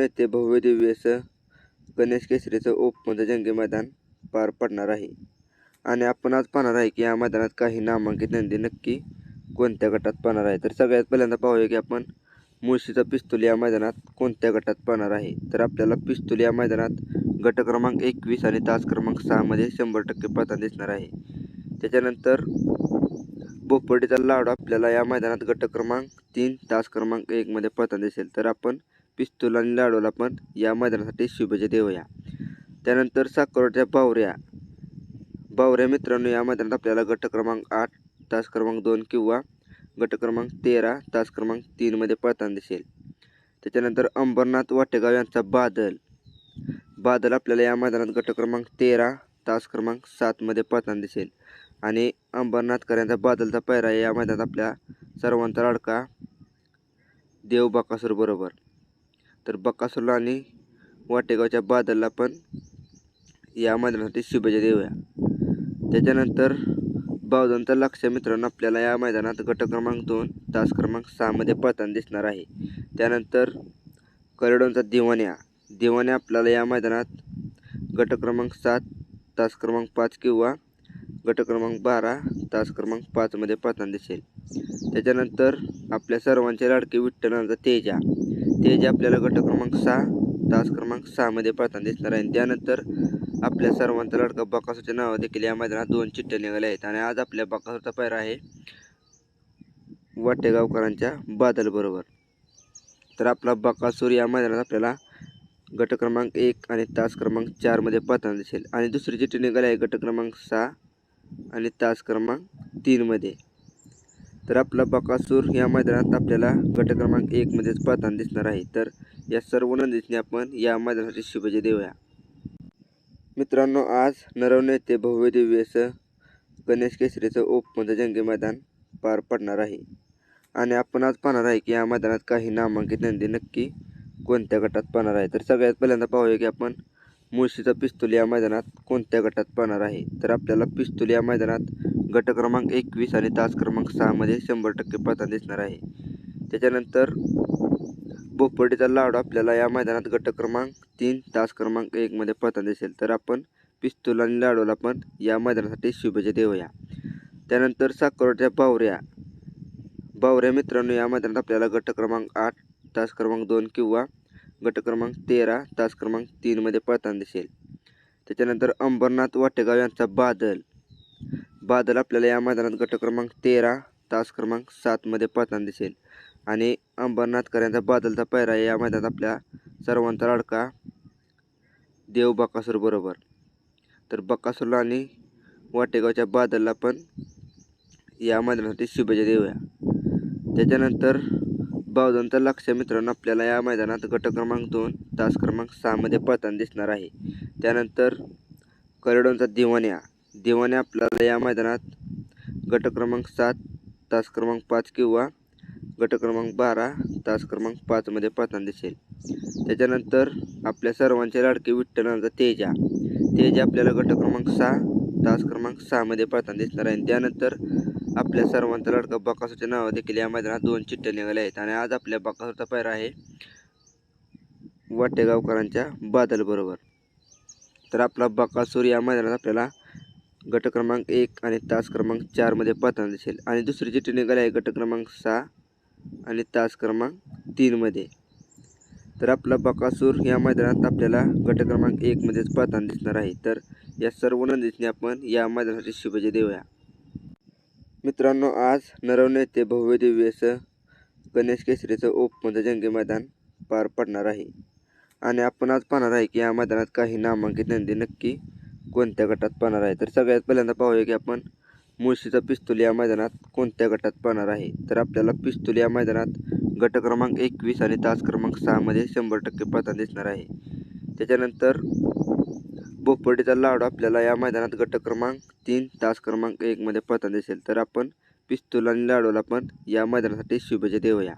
येथे भव्य दिव्य असं गणेश केसरीचं ओपनचं जंगी मैदान पार पडणार आहे. आणि आपण आज पाहणार आहे की या मैदानात काही नामांकित नंदी नक्की कोणत्या गटात पाहणार आहे? तर सगळ्यात पहिल्यांदा पाहूया की आपण मुळशीचा पिस्तूल या मैदानात कोणत्या गटात पाहणार आहे? तर आपल्याला पिस्तूल या मैदानात गट क्रमांक एकवीस आणि तास क्रमांक सहामध्ये शंभर टक्के पाहताना दिसणार आहे. त्याच्यानंतर बोपर्डीचा लाडू आपल्याला या मैदानात गट क्रमांक तीन तास क्रमांक एकमध्ये पाहताना दिसेल. तर आपण पिस्तूल आणि लाडूला पण या मैदानासाठी शुभेच्छा देऊया. त्यानंतर साखरोच्या बावऱ्या. बावऱ्या मित्रांनो या मैदानात आपल्याला गट क्रमांक आठ तास क्रमांक दोन किंवा गट क्रमांक तेरा तास क्रमांक तीनमध्ये पळताना दिसेल. त्याच्यानंतर अंबरनाथ वाटेगाव यांचा बादल. बादल आपल्याला या मैदानात गट क्रमांक तेरा तास क्रमांक सातमध्ये पळताना दिसेल. आणि अंबरनाथकर यांचा बादलचा पैरा या मैदानात आपल्या सर्वांचा लाडका देव बकासूर बरोबर. तर बकासूरला आणि वाटेगावच्या बादलला पण या मैदानासाठी शुभेच्छा देऊया. त्याच्यानंतर बावधनचा लक्ष मित्रांनो आपल्याला या मैदानात गट क्रमांक दोन तास क्रमांक सहामध्ये पळताना दिसणार आहे. त्यानंतर करडोनचा दिवाण्या. दिवाण्या आपल्याला या मैदानात गट क्रमांक सात तास क्रमांक पाच किंवा गट क्रमांक बारा तास क्रमांक पाचमध्ये पळताना दिसेल. त्याच्यानंतर आपल्या सर्वांचे लाडके विठ्ठलांचा तेजा. ते जे आपल्याला गट क्रमांक सहा तास क्रमांक सहामध्ये पळताना दिसणार आहे. त्यानंतर आपल्या सर्वांचा लडका बाकासूरच्या नाव देखील या मैदानात दोन चिठ्ठ्या निघाल्या आहेत. आणि आज आपल्या बाकासूरचा पैरा आहे वाटेगावकरांच्या बादलबरोबर. तर आपला बाकासूर या मैदानात आपल्याला गट क्रमांक एक आणि तास क्रमांक चारमध्ये पळताना दिसेल. आणि दुसरी चिठ्ठी निघाली आहे गट क्रमांक सहा आणि तास क्रमांक तीनमध्ये तर आपला बकासूर या मैदानात आपल्याला गट क्रमांक एकमध्येच पाहताना दिसणार आहे. तर या सर्व नंदीसने आपण या मैदानासाठी शुभेच्छा देऊया. मित्रांनो आज नरवणे येथे भव्य दिव्य असं गणेश केसरीचं ओपनचं जंगी मैदान पार पडणार आहे. आणि आपण आज पाहणार आहे की या मैदानात काही नामांकित नंदी नक्की कोणत्या गटात पाहणार आहे. तर सगळ्यात पहिल्यांदा पाहूया की आपण मुळशीचा पिस्तूल या मैदानात कोणत्या गटात पाहणार आहे. तर आपल्याला पिस्तूल या मैदानात गट क्रमांक एकवीस आणि तास क्रमांक सहामध्ये शंभर टक्के पळताना दिसणार आहे. त्याच्यानंतर बोपर्डीचा लाडू आपल्याला या मैदानात गट क्रमांक तीन तास क्रमांक एकमध्ये पळताना दिसेल. तर आपण पिस्तूल आणि लाडूला पण या मैदानासाठी शुभेच्छा देऊया. त्यानंतर साखरोच्या बावऱ्या. बावऱ्या मित्रांनो या मैदानात आपल्याला गट क्रमांक आठ तास क्रमांक दोन किंवा गट क्रमांक तेरा तास क्रमांक तीनमध्ये पळताना दिसेल. त्याच्यानंतर अंबरनाथ वाटेगाव यांचा बादल. बादल आपल्याला या मैदानात गट क्रमांक तेरा तास क्रमांक सातमध्ये पाहताना दिसेल. आणि अंबरनाथकर यांचा बादलचा पैरा या मैदानात आपल्या सर्वांचा लाडका देव बकासूर बरोबर. तर बकासूरला आणि वाटेगावच्या बादलला पण या मैदानासाठी शुभेच्छा देऊया. त्याच्यानंतर बावधनचा लक्ष मित्रांनो आपल्याला या मैदानात गट क्रमांक दोन तास क्रमांक सहामध्ये पळताना दिसणार आहे. त्यानंतर करडोनचा दिवाण्या देवाने आपल्याला या मैदानात गट क्रमांक सात तास क्रमांक पाच किंवा गट क्रमांक बारा तास क्रमांक पाचमध्ये पळताना दिसेल. त्याच्यानंतर आपल्या सर्वांचे लाडके विठ्ठलांचा तेजा. तेजा आपल्याला गट क्रमांक सहा तास क्रमांक सहामध्ये पाहताना दिसणार आहे. त्यानंतर आपल्या सर्वांचा लाडका बाकासूरच्या नाव देखील या मैदानात दोन चिठ्ठ्या निघाल्या आहेत. आणि आज आपल्या बकासूरचा पैरा आहे वाटेगावकरांच्या बादल बरोबर तर आपला बकासूर या मैदानात आपल्याला गट क्रमांक एक आणि तास क्रमांक चारमध्ये पळताना दिसेल. आणि दुसरी चिठ्ठी निघाली आहे गट क्रमांक सहा आणि तास क्रमांक तीनमध्ये तर आपला बकासूर या मैदानात आपल्याला गट क्रमांक एकमध्येच पळताना दिसणार आहे. तर या सर्व नंदीसने आपण या मैदानासाठी शुभेच्छा देऊया. मित्रांनो आज नरवणे ते भव्य दिव्यचं गणेश केसरीचं ओपमध्ये जंगी मैदान पार पडणार आहे. आणि आपण आज पाहणार आहे की या मैदानात काही नामांकित नंदी नक्की कोणत्या गटात पाहणार आहे? तर सगळ्यात पहिल्यांदा पाहूया की आपण मुळशीचा पिस्तूल या मैदानात कोणत्या गटात पाहणार आहे? तर आपल्याला पिस्तूल या मैदानात गट क्रमांक एकवीस आणि तास क्रमांक सहामध्ये शंभर टक्के पाहता दिसणार आहे. त्याच्यानंतर बोपर्डीचा लाडू आपल्याला या मैदानात गट क्रमांक तीन तास क्रमांक एकमध्ये पाहता दिसेल. तर आपण पिस्तूल आणि लाडूला पण या मैदानासाठी शुभेच्छा देऊया.